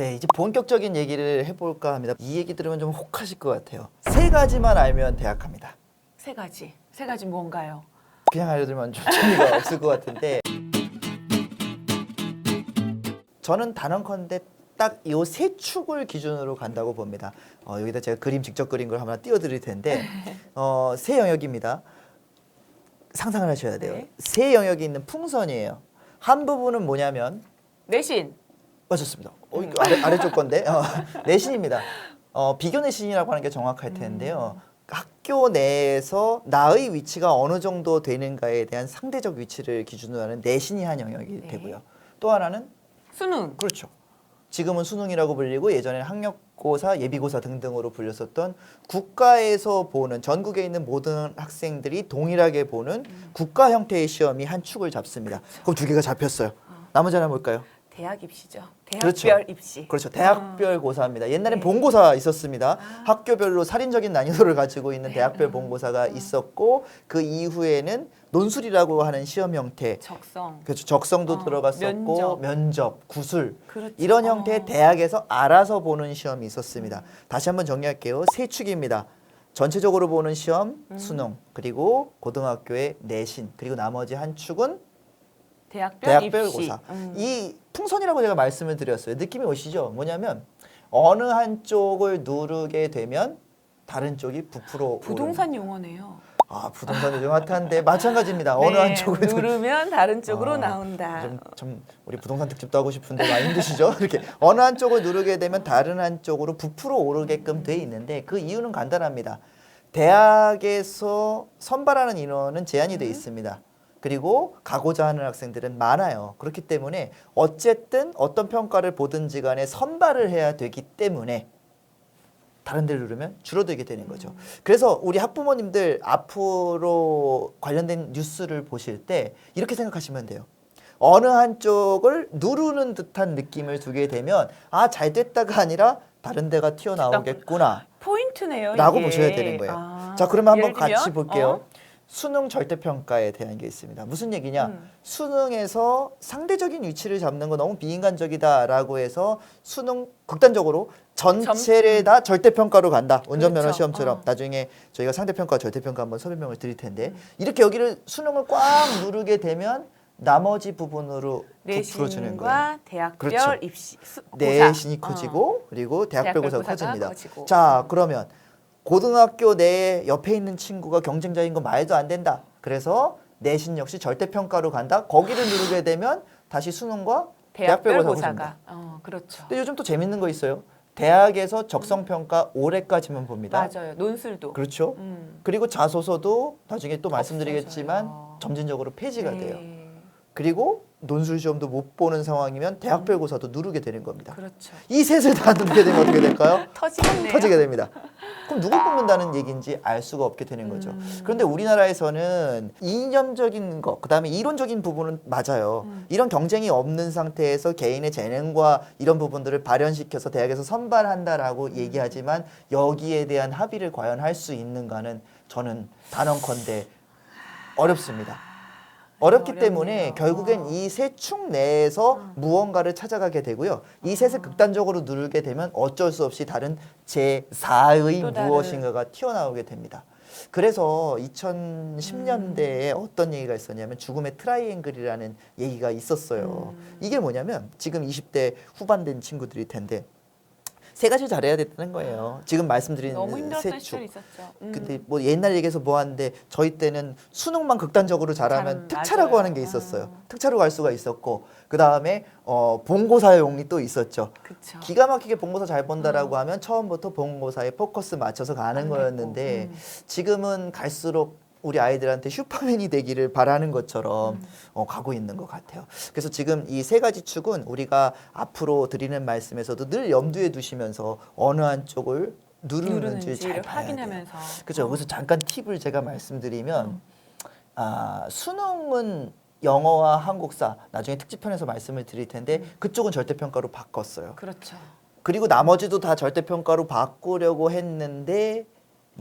네, 이제 본격적인 얘기를 해볼까 합니다. 이 얘기 들으면 좀 혹하실 것 같아요. 세 가지만 알면 대학합니다. 세 가지. 세 가지 뭔가요? 그냥 알려드리면 좀 재미가 없을 것 같은데 저는 단언컨대 딱 이 세 축을 기준으로 간다고 봅니다. 어, 여기다 제가 그림 직접 그린 걸 하나 띄워드릴 텐데 어, 세 영역입니다. 상상을 하셔야 돼요. 네. 세 영역이 있는 풍선이에요. 한 부분은 뭐냐면 내신. 맞았습니다. 어, 이거 아래, 아래쪽 건데 어, 내신입니다. 어, 비교 내신이라고 하는 게 정확할 텐데요. 학교 내에서 나의 위치가 어느 정도 되는가에 대한 상대적 위치를 기준으로 하는 내신이 한 영역이 네. 되고요. 또 하나는 수능. 그렇죠. 지금은 수능이라고 불리고 예전에는 학력고사, 예비고사 등등으로 불렸었던 국가에서 보는 전국에 있는 모든 학생들이 동일하게 보는 국가 형태의 시험이 한 축을 잡습니다. 그럼 두 개가 잡혔어요. 나머지 하나 뭘까요? 대학 입시죠. 그렇죠. 대학별 입시. 그렇죠. 대학별 고사입니다. 옛날엔 네. 본고사 있었습니다. 아. 학교별로 살인적인 난이도를 가지고 있는 네. 대학별 음. 본고사가 있었고 그 이후에는 논술이라고 하는 시험 형태 적성. 그렇죠. 적성도 어, 들어갔었고 면접. 면접, 구술 그렇죠. 이런 형태의 어. 대학에서 알아서 보는 시험이 있었습니다. 다시 한번 정리할게요. 세 축입니다. 전체적으로 보는 시험, 음. 수능, 그리고 고등학교의 내신, 그리고 나머지 한 축은 대학별, 대학별 입시. 고사. 음. 이 풍선이라고 제가 말씀을 드렸어요. 느낌이 오시죠? 뭐냐면 어느 한쪽을 누르게 되면 다른 쪽이 부풀어 오르는. 부동산 용어네요. 아 부동산이 좀 핫한데 마찬가지입니다. 어느 네, 한쪽을 누르 누르면 다른 쪽으로 아, 나온다. 좀, 좀 우리 부동산 특집도 하고 싶은데 많이 힘드시죠? 이렇게 어느 한쪽을 누르게 되면 다른 한쪽으로 부풀어 오르게끔 돼 있는데 그 이유는 간단합니다. 대학에서 선발하는 인원은 제한이 돼 있습니다. 그리고 가고자 하는 학생들은 많아요. 그렇기 때문에 어쨌든 어떤 평가를 보든지 간에 선발을 해야 되기 때문에 다른 데를 누르면 줄어들게 되는 거죠. 그래서 우리 학부모님들 앞으로 관련된 뉴스를 보실 때 이렇게 생각하시면 돼요. 어느 한쪽을 누르는 듯한 느낌을 주게 되면 아 잘 됐다가 아니라 다른 데가 튀어나오겠구나 포인트네요. 라고 이게. 보셔야 되는 거예요. 아, 자 그러면 한번 들면, 같이 볼게요. 어? 수능 절대평가에 대한 게 있습니다. 무슨 얘기냐? 음. 수능에서 상대적인 위치를 잡는 거 너무 비인간적이다라고 해서 수능 극단적으로 전체를 다 절대평가로 간다. 운전면허 그렇죠. 시험처럼 어. 나중에 저희가 상대평가 절대평가 한번 설명을 드릴 텐데 음. 이렇게 여기를 수능을 꽉 누르게 되면 나머지 부분으로 부풀어주는 거예요. 대학별 그렇죠. 입시 수. 내신이 어. 커지고 그리고 대학별 고사가 고사가 커집니다. 커지고. 자 그러면 고등학교 내에 옆에 있는 친구가 경쟁자인 거 말도 안 된다. 그래서 내신 역시 절대평가로 간다. 거기를 누르게 되면 다시 수능과 대학별 고사가. 어, 그렇죠. 근데 요즘 또 재밌는 거 있어요. 대학에서 적성평가 올해까지만 봅니다. 맞아요. 논술도. 그렇죠. 음. 그리고 자소서도 나중에 또 말씀드리겠지만 없어져요. 점진적으로 폐지가 네. 돼요. 그리고 논술 시험도 못 보는 상황이면 대학 별 고사도 누르게 되는 겁니다. 그렇죠. 이 셋을 다 누르게 되면 어떻게 될까요? 터지겠네요. 터지게 됩니다. 그럼 누굴 뽑는다는 얘기인지 알 수가 없게 되는 거죠. 음. 그런데 우리나라에서는 이념적인 거, 그다음에 이론적인 부분은 맞아요. 음. 이런 경쟁이 없는 상태에서 개인의 재능과 이런 부분들을 발현시켜서 대학에서 선발한다라고 음. 얘기하지만 여기에 대한 합의를 과연 할 수 있는가는 저는 단언컨대 어렵습니다. 어렵기 어렵네요. 때문에 결국엔 어. 이세 축 내에서 무언가를 찾아가게 되고요. 이 셋을 어. 극단적으로 누르게 되면 어쩔 수 없이 다른 제4의 또 다른. 무엇인가가 튀어나오게 됩니다. 그래서 2010년대에 음. 어떤 얘기가 있었냐면 죽음의 트라이앵글이라는 얘기가 있었어요. 음. 이게 뭐냐면 지금 20대 후반 된 친구들일 텐데 세 가지 잘해야 됐다는 거예요. 지금 말씀드린 너무 세 힘들었던 축. 시절이 있었죠. 음. 근데 뭐 옛날 얘기해서 뭐 하는데 저희 때는 수능만 극단적으로 잘하면 잘- 특차라고 맞아요. 하는 게 있었어요. 어. 특차로 갈 수가 있었고 그 다음에 어 본고사용이 또 있었죠. 그렇죠. 기가 막히게 본고사 잘 본다라고 하면 처음부터 본고사에 포커스 맞춰서 가는 안 거였는데 음. 지금은 갈수록 우리 아이들한테 슈퍼맨이 되기를 바라는 것처럼 음. 어, 가고 있는 것 같아요. 그래서 지금 이 세 가지 축은 우리가 앞으로 드리는 말씀에서도 늘 염두에 두시면서 어느 한쪽을 누르는지 잘 봐야. 확인하면서. 그렇죠. 어. 여기서 잠깐 팁을 제가 말씀드리면 음. 아, 수능은 영어와 한국사 나중에 특집편에서 말씀을 드릴 텐데 음. 그쪽은 절대평가로 바꿨어요. 그렇죠. 그리고 나머지도 다 절대평가로 바꾸려고 했는데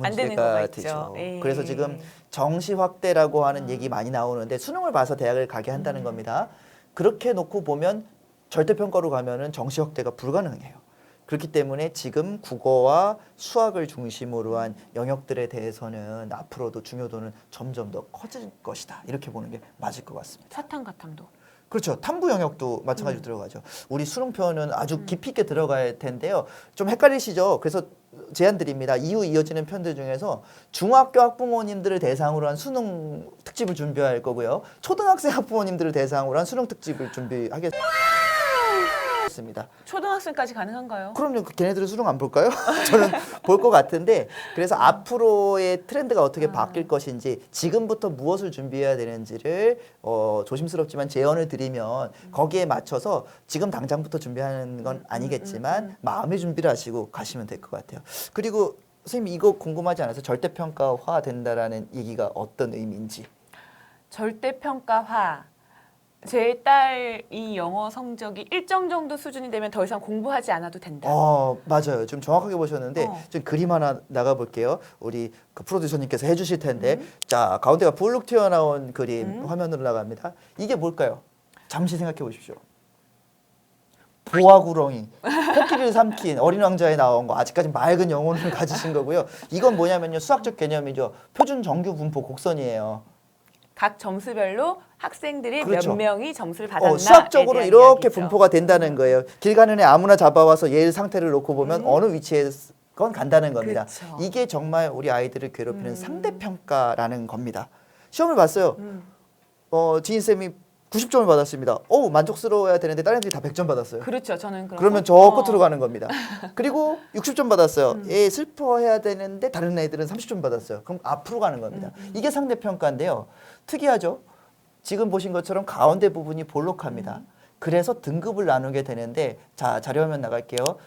안 되는 문제가 있죠. 되죠. 예. 그래서 지금 정시 확대라고 하는 음. 얘기 많이 나오는데 수능을 봐서 대학을 가게 한다는 음. 겁니다. 그렇게 놓고 보면 절대평가로 가면은 정시 확대가 불가능해요. 그렇기 때문에 지금 국어와 수학을 중심으로 한 영역들에 대해서는 앞으로도 중요도는 점점 더 커질 것이다. 이렇게 보는 게 맞을 것 같습니다. 사탕 가탕도. 그렇죠. 탐구 영역도 마찬가지로 들어가죠. 우리 수능표는 아주 깊이 있게 들어갈 텐데요. 좀 헷갈리시죠? 그래서 제안 드립니다. 이후 이어지는 편들 중에서 중학교 학부모님들을 대상으로 한 수능 특집을 준비할 거고요. 초등학생 학부모님들을 대상으로 한 수능 특집을 준비하겠습니다. 초등학생까지 가능한가요? 그럼요. 그 걔네들은 수능 안 볼까요? 저는 볼 것 같은데 그래서 앞으로의 트렌드가 어떻게 아. 바뀔 것인지 지금부터 무엇을 준비해야 되는지를 어, 조심스럽지만 제언을 드리면 거기에 맞춰서 지금 당장부터 준비하는 음, 건 아니겠지만 마음의 준비를 하시고 가시면 될 것 같아요. 그리고 선생님 이거 궁금하지 않아서 절대평가화 된다라는 얘기가 어떤 의미인지. 절대평가화. 제 딸이 영어 성적이 일정 정도 수준이 되면 더 이상 공부하지 않아도 된다. 어 맞아요. 좀 정확하게 보셨는데 어. 좀 그림 하나 나가 볼게요. 우리 그 프로듀서님께서 해주실 텐데 음. 자 가운데가 볼록 튀어나온 그림 화면으로 나갑니다. 이게 뭘까요? 잠시 생각해 보십시오. 보아구렁이 코끼리를 삼킨 어린 왕자에 나온 거 아직까지 맑은 영혼을 가지신 거고요. 이건 뭐냐면요 수학적 개념이죠. 표준 정규 분포 곡선이에요. 각 점수별로 학생들이 그렇죠. 몇 명이 점수를 받았나 어, 수학적으로 이렇게 분포가 된다는 거예요. 길 가는 애 아무나 잡아와서 얘 상태를 놓고 보면 어느 위치에 건 간다는 겁니다. 음. 그렇죠. 이게 정말 우리 아이들을 괴롭히는 음. 상대평가라는 겁니다. 시험을 봤어요. 음. 어, 지인 쌤이 90점을 받았습니다. 어 만족스러워야 되는데 다른 애들이 다 100점 받았어요. 그렇죠. 저는 그런 그러면 거- 저 어. 끝으로 가는 겁니다. 그리고 60점 받았어요. 음. 얘 슬퍼해야 되는데 다른 애들은 30점 받았어요. 그럼 앞으로 가는 겁니다. 음, 이게 상대 평가인데요. 특이하죠? 지금 보신 것처럼 가운데 부분이 볼록합니다. 음. 그래서 등급을 나누게 되는데 자 자료화면 나갈게요.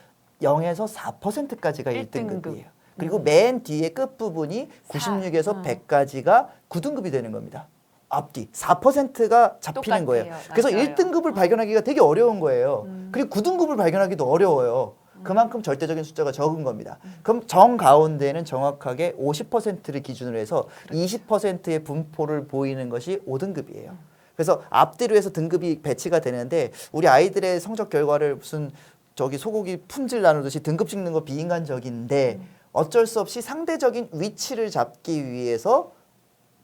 0에서 4%까지가 일등급. 1등급이에요. 그리고 맨 뒤에 끝 부분이 사. 96에서 어. 100까지가 9등급이 되는 겁니다. 앞뒤 4%가 잡히는 똑같아요. 거예요. 그래서 맞아요. 1등급을 발견하기가 되게 어려운 거예요. 음. 그리고 9등급을 발견하기도 어려워요. 그만큼 절대적인 숫자가 적은 겁니다. 그럼 정 가운데는 정확하게 50%를 기준으로 해서 20%의 분포를 보이는 것이 5등급이에요. 그래서 앞뒤로 해서 등급이 배치가 되는데 우리 아이들의 성적 결과를 무슨 저기 소고기 품질 나누듯이 등급 찍는 거 비인간적인데 어쩔 수 없이 상대적인 위치를 잡기 위해서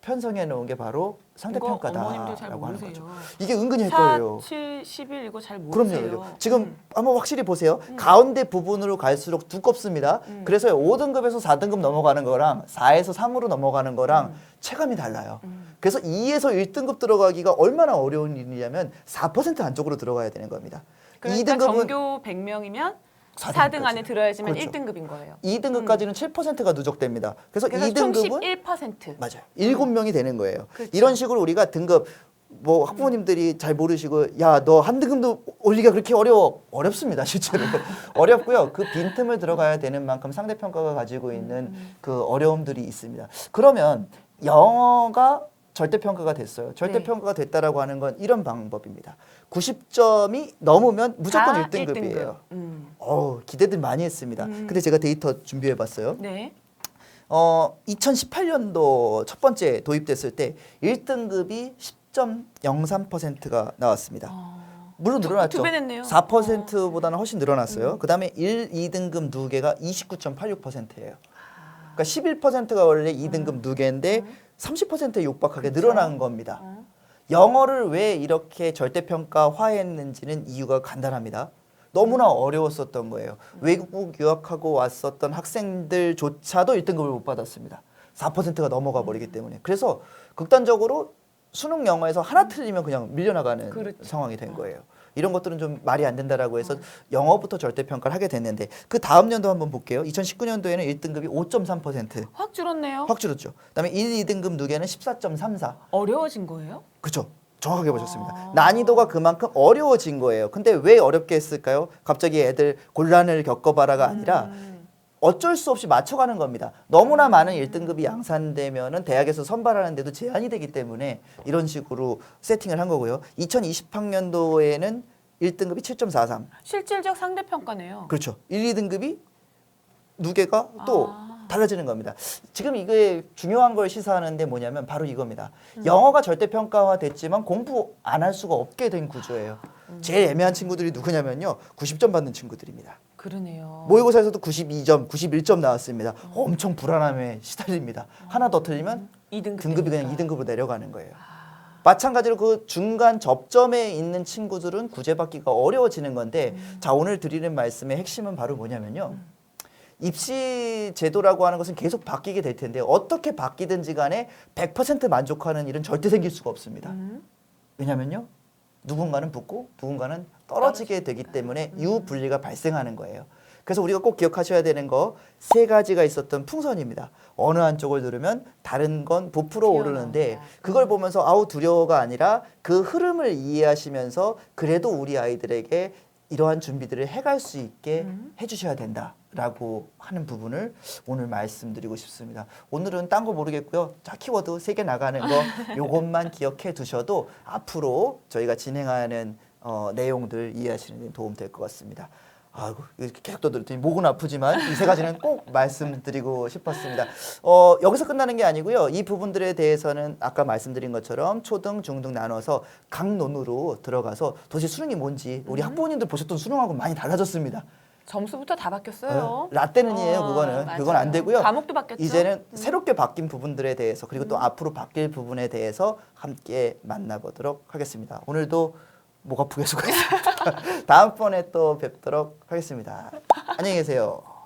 편성해 놓은 게 바로 상대평가다라고 하는 거죠. 이게 은근히 4, 헷갈려요. 7, 11 이거 잘 그럼요. 모르세요. 그럼요. 지금 음. 한번 확실히 보세요. 가운데 부분으로 갈수록 두껍습니다. 음. 그래서 5등급에서 4등급 넘어가는 거랑 4에서 3으로 넘어가는 거랑 체감이 달라요. 음. 그래서 2에서 1등급 들어가기가 얼마나 어려운 일이냐면 4% 안쪽으로 들어가야 되는 겁니다. 그러니까 2등급은 전교 100명이면 4등 4등급까지. 안에 들어야지만 그렇죠. 1등급인 거예요. 2등급까지는 7%가 누적됩니다. 그래서, 그래서 2등급은 11%. 맞아요. 일곱 명이 되는 거예요. 그렇죠. 이런 식으로 우리가 등급 뭐 학부모님들이 잘 모르시고 야 너 한 등급도 올리기가 그렇게 어려워 어렵습니다 실제로 어렵고요 그 빈틈을 들어가야 되는 만큼 상대평가가 가지고 있는 그 어려움들이 있습니다 그러면 영어가 절대평가가 됐어요 절대평가가 됐다라고 하는 건 이런 방법입니다 90점이 넘으면 무조건 다 1등급이에요 1등급. 음. 어우 기대들 많이 했습니다 음. 근데 제가 데이터 준비해 봤어요 네. 어 2018년도 첫 번째 도입됐을 때 1등급이 10.03%가 나왔습니다. 어. 물론 두- 늘어났죠. 두배 냈네요. 음. 4%보다는 훨씬 늘어났어요. 그다음에 1, 2등급 두 개가 29.86%예요. 그러니까 11%가 원래 2등급 두 개인데 30%에 육박하게 아. 그렇죠. 늘어난 겁니다. 어. 영어를 왜 이렇게 절대평가화했는지는 이유가 간단합니다. 너무나 어려웠었던 거예요. 외국 유학하고 왔었던 학생들조차도 1등급을 못 받았습니다. 4%가 넘어가 버리기 때문에. 그래서 극단적으로 수능 영어에서 하나 틀리면 그냥 밀려나가는 그렇죠. 상황이 된 거예요. 이런 것들은 좀 말이 안 된다라고 해서 영어부터 절대 평가를 하게 됐는데 그 다음 년도 한번 볼게요. 2019년도에는 1등급이 5.3%. 확 줄었네요. 확 줄었죠. 그다음에 1, 2등급 두 개는 14.34. 어려워진 거예요? 그렇죠. 정확하게 보셨습니다. 아. 난이도가 그만큼 어려워진 거예요. 근데 왜 어렵게 했을까요? 갑자기 애들 곤란을 겪어봐라가 아니라 음. 어쩔 수 없이 맞춰가는 겁니다. 너무나 많은 1등급이 양산되면은 대학에서 선발하는데도 제한이 되기 때문에 이런 식으로 세팅을 한 거고요. 2020학년도에는 1등급이 7.43. 실질적 상대평가네요. 그렇죠. 1, 2등급이 두 개가 또 아. 달라지는 겁니다. 지금 이게 중요한 걸 시사하는데 뭐냐면 바로 이겁니다. 음. 영어가 절대평가화 됐지만 공부 안 할 수가 없게 된 구조예요. 제일 애매한 친구들이 누구냐면요. 90점 받는 친구들입니다. 그러네요. 모의고사에서도 92점, 91점 나왔습니다. 엄청 불안함에 시달립니다. 하나 더 틀리면 2등급 등급이 그냥 2등급으로 내려가는 거예요. 마찬가지로 그 중간 접점에 있는 친구들은 구제받기가 어려워지는 건데 자 오늘 드리는 말씀의 핵심은 바로 뭐냐면요. 입시 제도라고 하는 것은 계속 바뀌게 될 텐데 어떻게 바뀌든지 간에 100% 만족하는 일은 절대 생길 수가 없습니다. 음. 왜냐면요. 누군가는 붙고 누군가는 떨어지게 되기 때문에 이후 분리가 발생하는 거예요. 그래서 우리가 꼭 기억하셔야 되는 거 세 가지가 있었던 풍선입니다. 어느 한쪽을 누르면 다른 건 부풀어 오르는데 튀어나온다. 그걸 보면서 아우 두려워가 아니라 그 흐름을 이해하시면서 그래도 우리 아이들에게 이러한 준비들을 해갈 수 있게 해주셔야 된다 라고 하는 부분을 오늘 말씀드리고 싶습니다. 오늘은 딴 거 모르겠고요. 자 키워드 세 개 나가는 거 요것만 기억해 두셔도 앞으로 저희가 진행하는 어, 내용들 이해하시는 데 도움 될 것 같습니다. 아이고 이렇게 계속 떠들더니 목은 아프지만 이 세 가지는 꼭 말씀드리고 싶었습니다. 어, 여기서 끝나는 게 아니고요. 이 부분들에 대해서는 아까 말씀드린 것처럼 초등, 중등 나눠서 강론으로 들어가서 도대체 수능이 뭔지 우리 학부모님들 보셨던 수능하고 많이 달라졌습니다. 점수부터 다 바뀌었어요. 어, 라떼는이에요. 어, 그거는 맞아요. 그건 안 되고요. 과목도 바뀌었죠. 음. 이제는 새롭게 바뀐 부분들에 대해서 그리고 또 앞으로 바뀔 부분에 대해서 함께 만나보도록 하겠습니다. 오늘도 목 아프게 수고했습니다. 다음번에 또 뵙도록 하겠습니다. 안녕히 계세요.